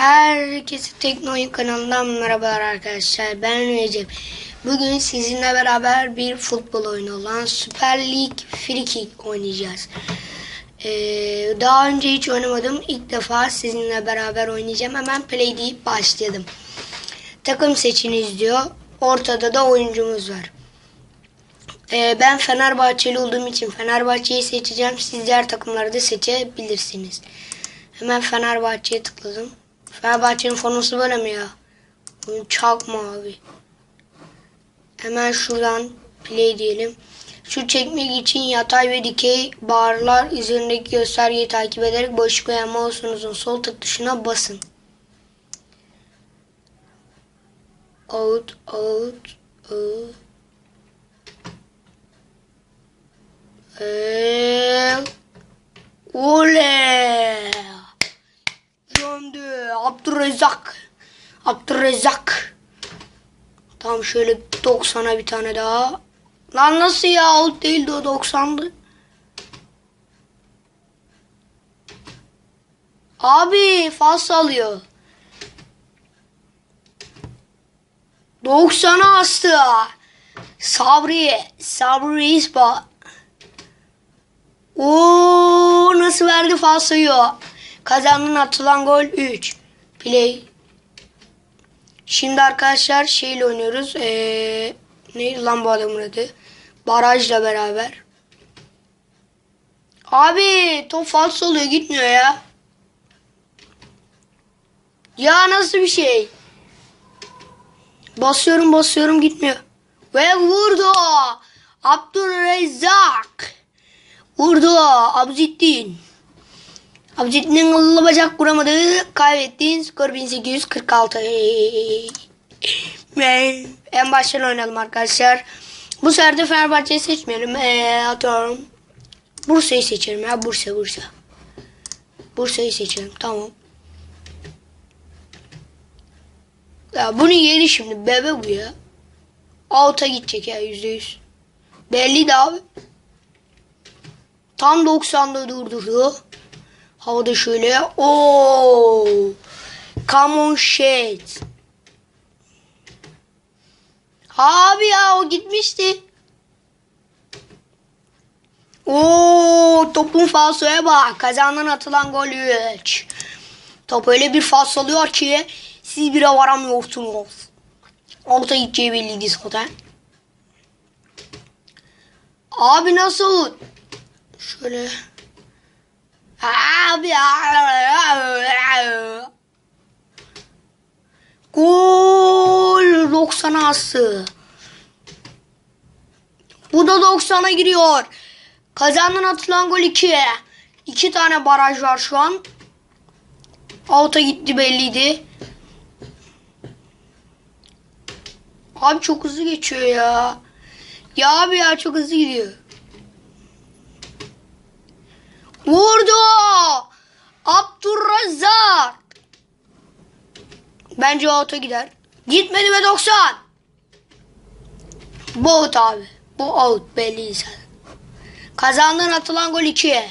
Herkese Teknoyun kanalından merhabalar arkadaşlar. Ben Recep. Bugün sizinle beraber bir futbol oyunu olan Süper Lig Free Kick oynayacağız. Ee, daha önce hiç oynamadım. İlk defa sizinle beraber oynayacağım. Hemen play deyip başladım. Takım seçiniz diyor. Ortada da oyuncumuz var. Ee, ben Fenerbahçeli olduğum için Fenerbahçe'yi seçeceğim. Siz diğer takımları da seçebilirsiniz. Hemen Fenerbahçe'ye tıkladım. Fenerbahçe'nin forması böyle mi ya? Oyun çok mavi. Hemen şuradan play diyelim. Şu çekmek için yatay ve dikey barlar üzerindeki göstergeyi takip ederek boşluk veya mouse'unuzun sol tık tuşuna basın. Out, out, out. Eee, Oley! Abdurrezzak. Abdurrezzak. Tamam şöyle 90'a bir tane daha. Lan nasıl ya? Out değildi o 90'dı. Abi fas alıyor. 90'a astı. Sabri. Sabri İspa. Oo nasıl verdi falsoyu? Kazandın atılan gol 3. Play. Şimdi arkadaşlar şeyle oynuyoruz. Ee, neydi lan bu adamın adı? Barajla beraber. Abi top falso oluyor gitmiyor ya. Ya nasıl bir şey? Basıyorum basıyorum gitmiyor. Ve vurdu. Abdurrezzak. Vurdu. Abzittin. Abzittin'in kıllı bacak vuramadı. Kaybettin. Skor 1846. Ve en baştan oynayalım arkadaşlar. Bu sefer de Fenerbahçe'yi seçmeyelim. Ee, atıyorum. Bursa'yı seçelim ya. Bursa Bursa. Bursa'yı seçelim. Tamam. Ya bunu yedi şimdi. Bebe bu ya. Out'a gidecek ya yüzde yüz. Belliydi abi. Tam 90'da durdurdu. Havada şöyle. Oo. Come on shit. Abi ya o gitmişti. Oo topun falsoya bak. Kazandan atılan gol 3. Top öyle bir fals alıyor ki siz bire varamıyorsunuz. Alta gideceği belliydi zaten. Abi nasıl? Şöyle. Abi Gol 90'a astı. Bu da 90'a giriyor. Kazandan atılan gol 2. 2 tane baraj var şu an. Out'a gitti belliydi. Abi çok hızlı geçiyor ya. Ya abi ya çok hızlı gidiyor. Vurdu. Abdurrazzak. Bence auto gider. Gitmedi ve 90. Bu out abi. Bu out belli sen. Kazandığın atılan gol 2.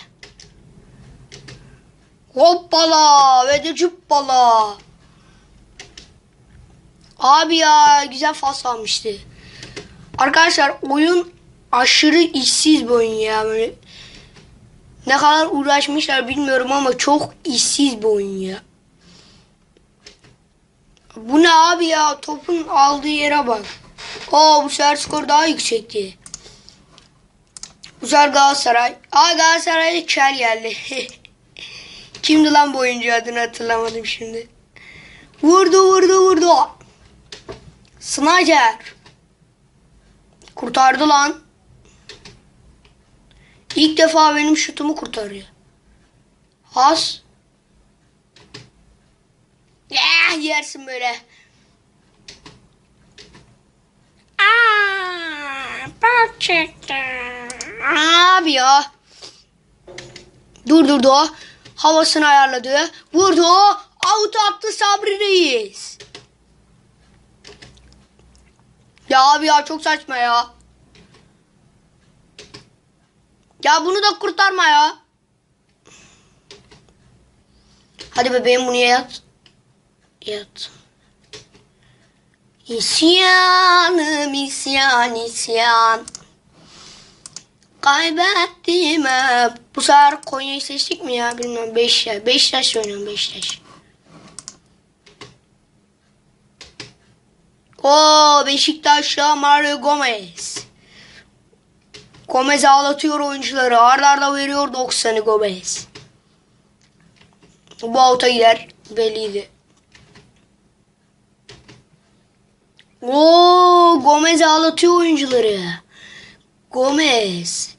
Hoppala ve de cüppala. Abi ya güzel fas almıştı. Arkadaşlar oyun aşırı işsiz bir oyun ya. Böyle ne kadar uğraşmışlar bilmiyorum ama çok işsiz bir oyun ya. Bu ne abi ya? Topun aldığı yere bak. Aa bu sefer skor daha yüksekti. Bu sefer Galatasaray. Aa Galatasaray'da Kel geldi. Kimdi lan bu oyuncu adını hatırlamadım şimdi. Vurdu vurdu vurdu. Snyder. Kurtardı lan. İlk defa benim şutumu kurtarıyor. Has. Ya yersin böyle. Aa, gerçekten. Abi ya. Durdurdu. Havasını ayarladı. Vurdu. Out attı Sabri Reis. Ya abi ya çok saçma ya. Ya bunu da kurtarma ya. Hadi bebeğim bunu yat. Yat. İsyanım isyan isyan. Kaybettim hep. Bu sefer Konya'yı seçtik mi ya bilmiyorum. Beşiktaş. Beşiktaş oynuyorum Beşiktaş. O Beşiktaş'ta Mario Gomez. Gomez ağlatıyor oyuncuları. Arda veriyor 90'ı Gomez. Bu avuta gider. Belliydi. Oo, Gomez ağlatıyor oyuncuları. Gomez.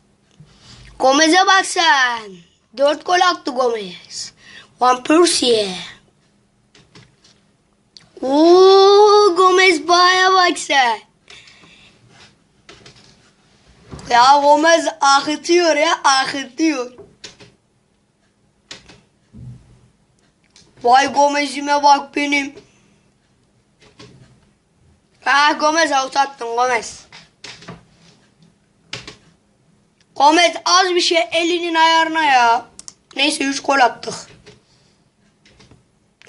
Gomez'e bak sen. 4 gol attı Gomez. Van Persie. Oo, Gomez baya bak sen. Ya Gomez akıtıyor ya akıtıyor. Vay Gomez'ime bak benim. Ha Gomez out attın Gomez. Gomez az bir şey elinin ayarına ya. Neyse 3 gol attık.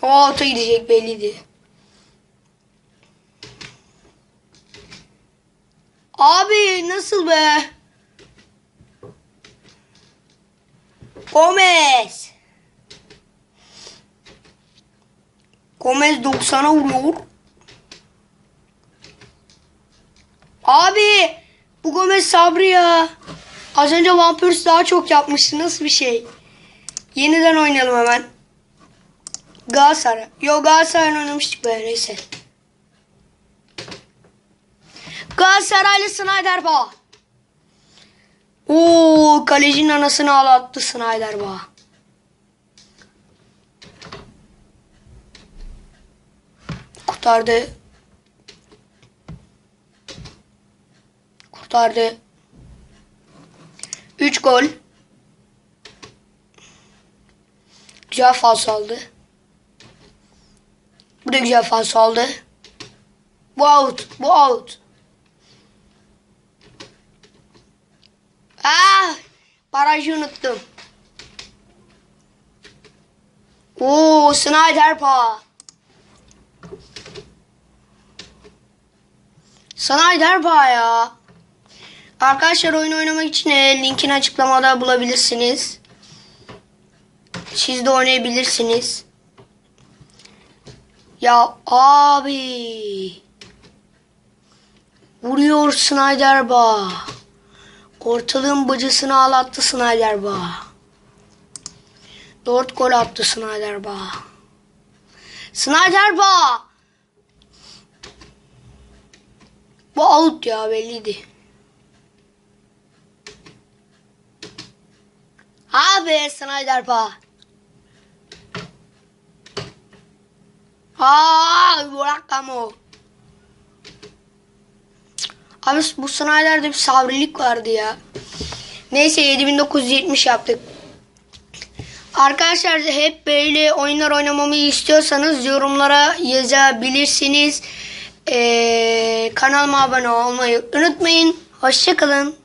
O out'a gidecek belliydi. Abi nasıl be? Gomez. Gomez 90'a vuruyor. Abi bu Gomez Sabri ya. Az önce Persie daha çok yapmıştı. Nasıl bir şey? Yeniden oynayalım hemen. Galatasaray. Yo Galatasaray'la oynamıştık be neyse. Galatasaraylı Snyder Bağ. Oo kalecinin anasını ağlattı Snyder Bağ. Kurtardı. Kurtardı. 3 gol. Güzel fals aldı. Bu da güzel fals aldı. Bu out. Bu out. Ah! Barajı unuttum. Oo, Snyder pa. Snyder pa ya. Arkadaşlar oyun oynamak için e, linkini açıklamada bulabilirsiniz. Siz de oynayabilirsiniz. Ya abi. Vuruyor Snyder Bağ. Ortalığın bacısını ağlattı Snyder Bağ. Dört gol attı Snyder Bağ. Snyder Bağ. Bu out ya belliydi. Abi Snyder Bağ. Aa, bırak kamu. Abi bu Snyder'de bir sabrilik vardı ya. Neyse 7970 yaptık. Arkadaşlar hep böyle oyunlar oynamamı istiyorsanız yorumlara yazabilirsiniz. Ee, kanalıma abone olmayı unutmayın. Hoşçakalın.